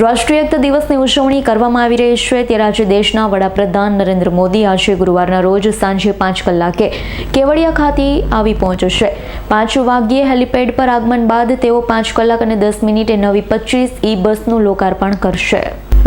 રાષ્ટ્રીય એકતા દિવસની ઉજવણી કરવામાં આવી રહી છે. ત્યારે આજે દેશના વડાપ્રધાન નરેન્દ્ર મોદી આજે ગુરુવારના રોજ સાંજે પાંચ કલાકે કેવડિયા ખાતે આવી પહોંચશે પાંચ વાગ્યે હેલિપેડ પર આગમન બાદ તેઓ પાંચ કલાક અને દસ મિનિટે નવી પચીસ ઈ બસનું લોકાર્પણ કરશે.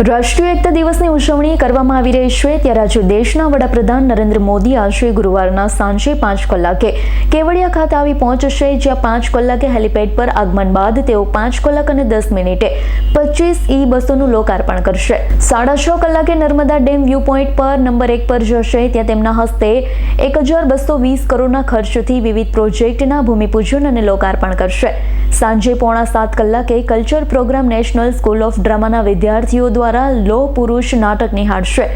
રાષ્ટ્રીય એકતા દિવસની ઉજવણી કરવામાં આવી રહી છે. ત્યારે આજે દેશના વડાપ્રધાન નરેન્દ્ર મોદી આજે ગુરુવારના સાંજે પાંચ કલાકે કેવડિયા ખાતે આવી પહોંચશે, જ્યાં પાંચ કલાકે હેલિપેડ પર આગમન બાદ તેઓ પાંચ કલાક અને દસ મિનિટે પચીસ ઈ બસોનું લોકાર્પણ કરશે. સાડા છ કલાકે નર્મદા ડેમ વ્યૂ પોઈન્ટ પર નંબર એક પર જશે. ત્યાં તેમના હસ્તે એક હજાર બસો વીસ કરોડના ખર્ચથી વિવિધ પ્રોજેક્ટના ભૂમિપૂજન અને લોકાર્પણ કરશે. સાંજે પોણા સાત કલાકે culture programme national school of ડ્રામાના વિદ્યાર્થીઓ દ્વારા લો પુરુષ નાટક નિહાળશે.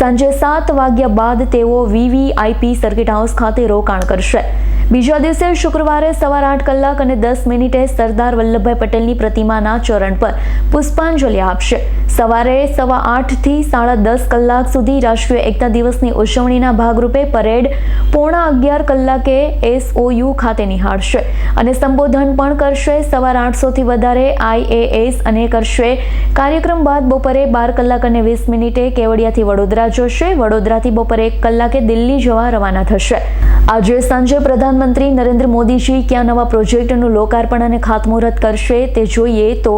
સાંજે સાત વાગ્યા બાદ તેઓ વીવીઆઈપી સર્કિટ હાઉસ ખાતે રોકાણ કરશે. બીજા દિવસે શુક્રવારે સવાર આઠ કલાક અને દસ મિનિટે સરદાર વલ્લભભાઈ પટેલની પ્રતિમાના ચરણ પર પુષ્પાંજલિ આપશે. સવારે સવા આઠથી સાડા દસ કલાક સુધી રાષ્ટ્રીય એકતા દિવસની ઉજવણીના ભાગરૂપે પરેડ પોણા અગિયાર કલાકે એસઓયુ ખાતે નિહાળશે અને સંબોધન પણ કરશે. સવાર આઠસોથી વધારે આઈએએસ અને કરશે. કાર્યક્રમ બાદ બપોરે બાર કલાક અને વીસ મિનિટે કેવડિયાથી વડોદરા જશે. વડોદરાથી બપોરે એક કલાકે દિલ્હી જવા રવાના થશે. આજે સાંજે પ્રધાનમંત્રી નરેન્દ્ર મોદીજી ક્યાં નવા પ્રોજેક્ટનું લોકાર્પણ અને ખાતમુહૂર્ત કરશે તે જોઈએ તો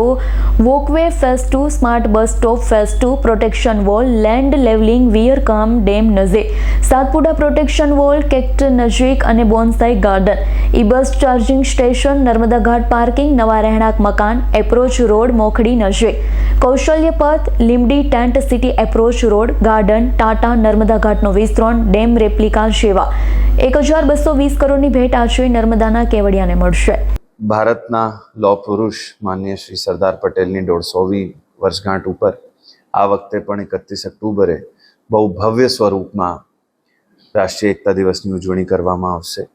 walkway phase two, smart bus stop phase two, protection wall, land levelling, weir કામ, ડેમ નજીક સાતપુડા પ્રોટેક્શન વોલ, કેક્ટ નજીક અને bonsai garden, E bus charging station, Narmada Ghat parking, નવા રહેણાંક મકાન, એપ્રોચ રોડ, મોખડી નજીક Kaushalya Path Limdi tent city approach road, garden, Tata, Narmada ઘાટનું વિસ્તરણ, ડેમ રેપ્લિકા જેવા એક હજાર બસો વીસ કરોડની ભેટ આજે નર્મદાના કેવડિયાને મળશે. ભારતના લો પુરુષ માન્ય શ્રી સરદાર પટેલની દોઢસોવી વર્ષગાંઠ ઉપર આ વખતે પણ એકત્રીસ ઓક્ટોબરે બહુ ભવ્ય સ્વરૂપમાં રાષ્ટ્રીય એકતા દિવસની ઉજવણી કરવામાં આવશે.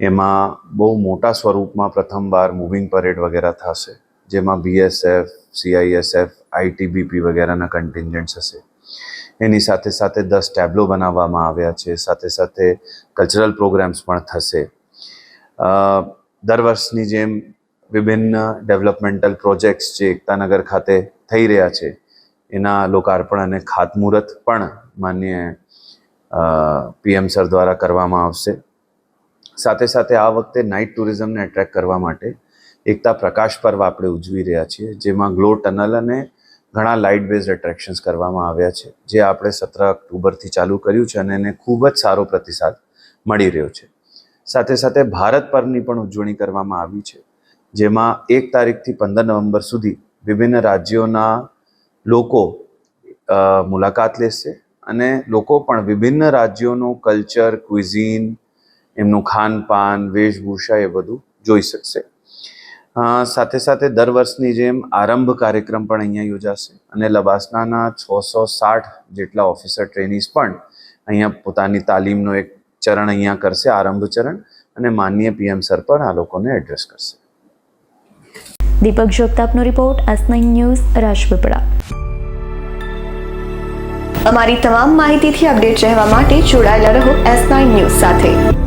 એમાં બહુ મોટા સ્વરૂપમાં પ્રથમવાર મૂવિંગ પરેડ વગેરે થશે, જેમાં બીએસએફ સીઆઈએસએફ આઈટીબીપી વગેરેના કન્ટિન્જન્ટ્સ હશે. એની સાથે સાથે દસ ટેબ્લો બનાવવામાં આવ્યા છે. સાથે સાથે કલ્ચરલ પ્રોગ્રામ્સ પણ થશે. દર વર્ષની જેમ વિભિન્ન ડેવલપમેન્ટલ પ્રોજેક્ટ્સ જે એકતાનગર ખાતે થઈ રહ્યા છે, એના લોકાર્પણ અને ખાતમુહૂર્ત પણ માન્ય પીએમ સર દ્વારા કરવામાં આવશે. સાથે સાથે આ વખતે નાઇટ ટુરિઝમને એટ્રેક્ટ કરવા માટે એકતા પ્રકાશ પર્વ આપણે ઉજવી રહ્યા છીએ, જેમાં ગ્લો ટનલ અને ઘણા લાઇટ બેઝ એટ્રેક્શન્સ કરવામાં આવ્યા છે, જે આપણે સત્ર ઓક્ટોબરથી ચાલુ કર્યું છે અને એને ખૂબ જ સારો પ્રતિસાદ મળી રહ્યો છે. સાથે સાથે ભારત પરની પણ ઉજવણી કરવામાં આવી છે, જેમાં એક તારીખથી પંદર નવેમ્બર સુધી વિભિન્ન રાજ્યોના લોકો મુલાકાત લેશે અને લોકો પણ વિભિન્ન રાજ્યોનું કલ્ચર ક્વિઝિન એમનું ખાનપાન, વેશભૂષા એ બધું જોઈ શકશે. સાથે સાથે દર વર્ષની જેમ આરંભ કાર્યક્રમ પણ અહીંયા યોજાશે અને લબાસનાના છસો સાઠ જેટલા ઓફિસર ટ્રેનીઝ પણ અહીંયા પોતાની તાલીમનો એક ચરણ અહીંયા કરશે, આરંભ ચરણ, અને માનનીય પીએમ સર પણ આ લોકોને એડ્રેસ કરશે. દીપક જોગતાપનો રિપોર્ટ એસ ન્યૂઝ, રાજપીપળા. અમારી તમામ માહિતીથી અપડેટ રહેવા માટે જોડાયેલા રહો એસ ન્યૂઝ સાથે.